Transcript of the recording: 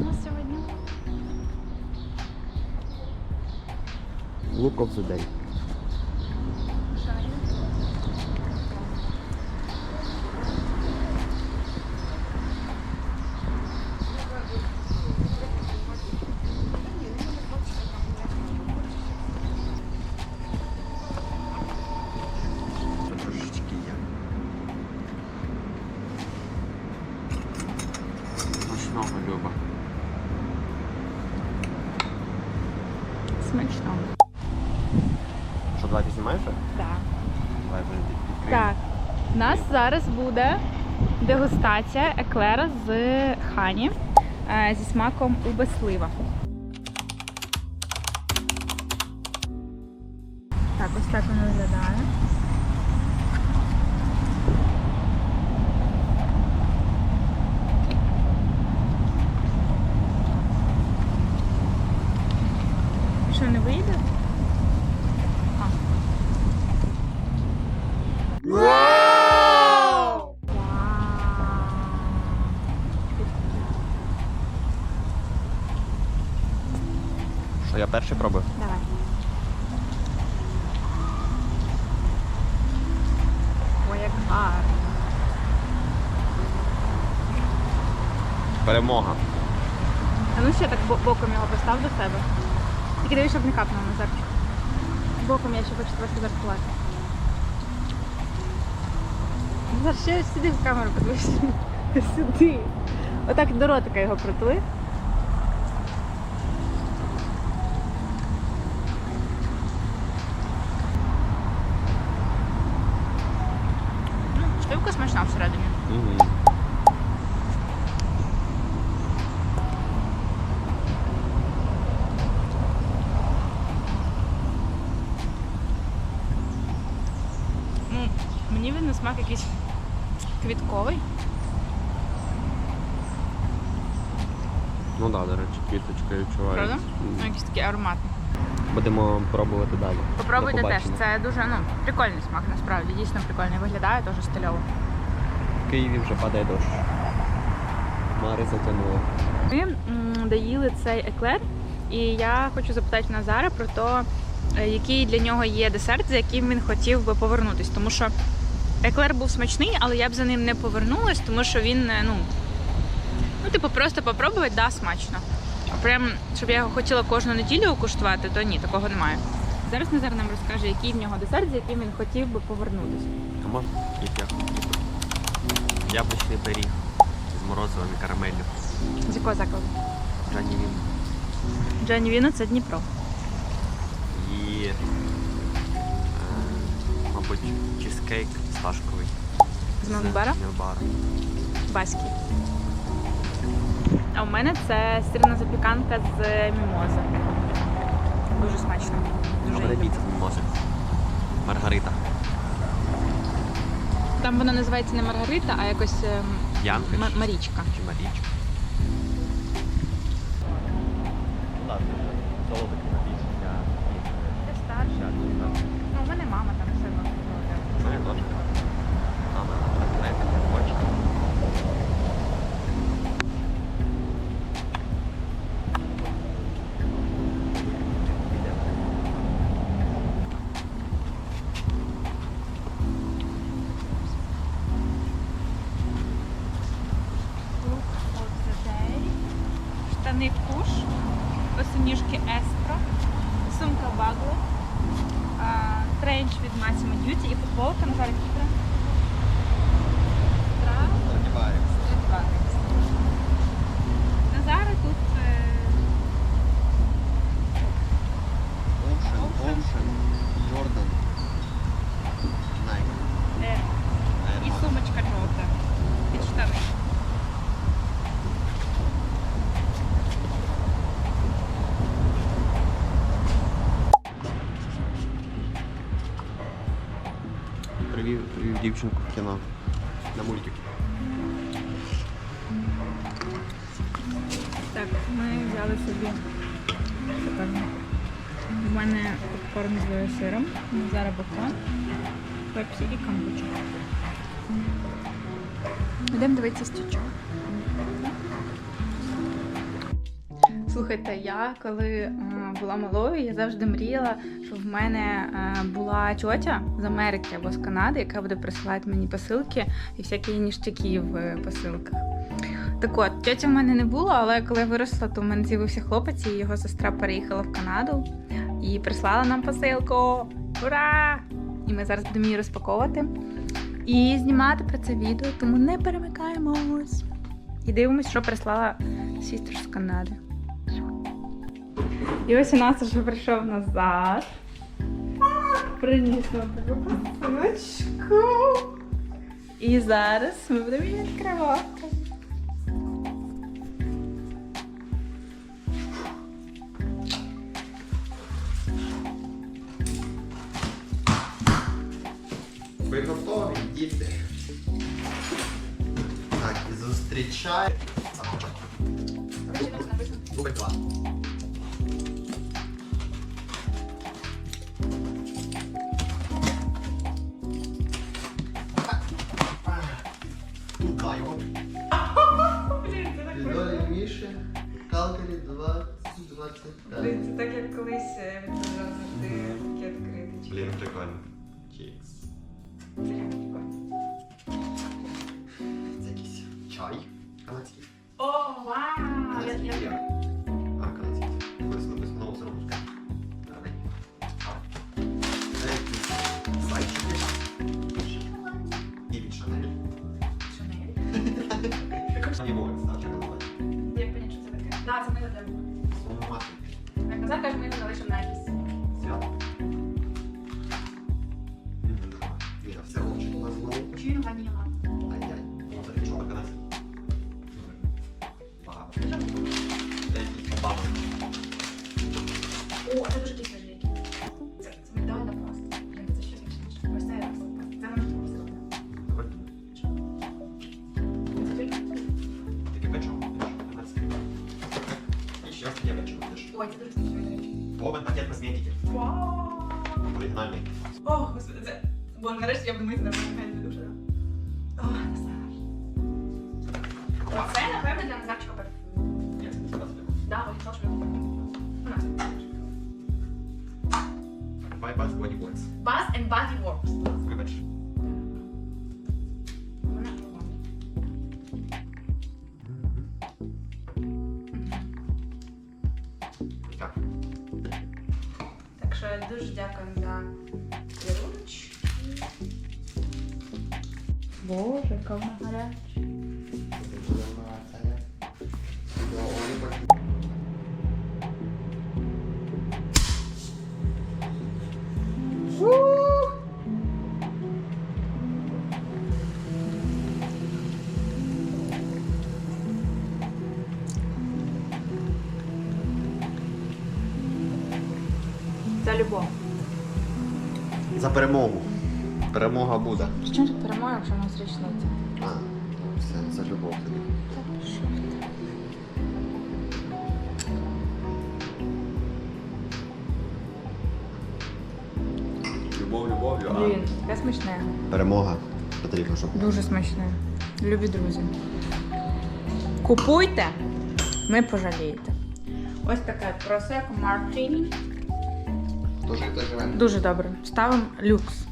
у нас сьогодні? Луковий день. Ти знімаєш? Так. Давай вже відкриємо. Так. У нас зараз буде дегустація еклера з хані е, зі смаком убеслива. Так, ось так воно виглядає. Що не вийде? А. Що, я перший пробую? Давай. Ой, як гарно. Перемога. А ну ще так бо- боком його постав до себе. Тільки дивись, щоб не капнуло Назарчик. Боком я ще хочу трошки зарахувати. Назар, ще сюди в камеру подивись. Сюди. Отак до ротика його притули. Мені він на смак якийсь квітковий. Ну так, да, до речі, квіточка відчувається. Правда? Ну, якийсь такий ароматний. Будемо пробувати далі. Попробуйте теж. Це дуже ну, прикольний смак, насправді. Дійсно прикольний. Виглядає дуже стильово. В Києві вже падає дощ. Мари затягнуло. Ми доїли цей еклер, і я хочу запитати Назара про те, який для нього є десерт, за яким він хотів би повернутись. Тому що еклер був смачний, але я б за ним не повернулась, тому що він, е, ну, ну типу, просто попробувати, да, смачно. А прям, щоб я його хотіла кожну неділю куштувати, то ні, такого немає. Зараз Назар нам розкаже, який в нього десерт, за яким він хотів би повернутися. А? Як я? Яблучний пиріг з морозивом і карамеллю. З якого закладу? Джані він. Джані Віно це Дніпро. І, мабуть, чизкейк флашковий. З Мелбара? Мелбара. Баскі. А у мене це сирна запіканка з мімози. Дуже смачно. Дуже мене піца люблю. мімози. Маргарита. Там вона називається не Маргарита, а якось ем, Янка Ма- Марічка. чи Марічка. Ладно, солодкий Хоче. Look of the day. Штани куш, босоніжки Еспро, від Massimo Duty і футболка на зараз Стра. Страдіваріс. Тут дівчинку в кіно. На мультик. Так, ми взяли собі. У мене попкорн з сиром, зараз бекон, пепсі і камбучок. Йдемо дивитися стючок. Слухайте, я коли була малою, я завжди мріяла, щоб в мене е, була тьотя з Америки або з Канади, яка буде присилати мені посилки і всякі ніштяки в е, посилках. Так от, тьоті в мене не було, але коли я виросла, то в мене з'явився хлопець, і його сестра переїхала в Канаду і прислала нам посилку. Ура! І ми зараз будемо її розпаковувати і знімати про це відео, тому не перемикаємось. І дивимось, що прислала сістер з Канади. І ось у нас вже прийшов назад. Приніс нам таку посилочку. І зараз ми будемо її відкривати. Ви готові, діти. Так, і зустрічай. Рубик два. Калгарі 2025. Це так як колись відповідав завжди таке відкриточки. Блін, прикольно. Чікс. Таке? Да, це ми Ой, це дуже смачно, до речі. Повен пакет косметики. Вау! Оригінальний. О, господи, це... Бо нарешті я буду мити на мене дуже. О, не знаю. Оце, напевно, для Назарчика парфюм. Ні, це не сказати. Да, ось то, що його парфюм. У нас. Bye bye, Body Works. Bath and Body Works. Що дуже дякую за ручки. Боже, кому вона Це любов. За перемогу. Перемога буде. Чим тут перемога, якщо в нас річниця? А, все, за любов тобі. Любов любов'ю, Блін, таке смачне. Перемога потрібно, щоб. Дуже смачне. Любі друзі. Купуйте, не пожалієте. Ось таке просеко Мартіні. Дуже живе. Дуже добре. Ставимо люкс.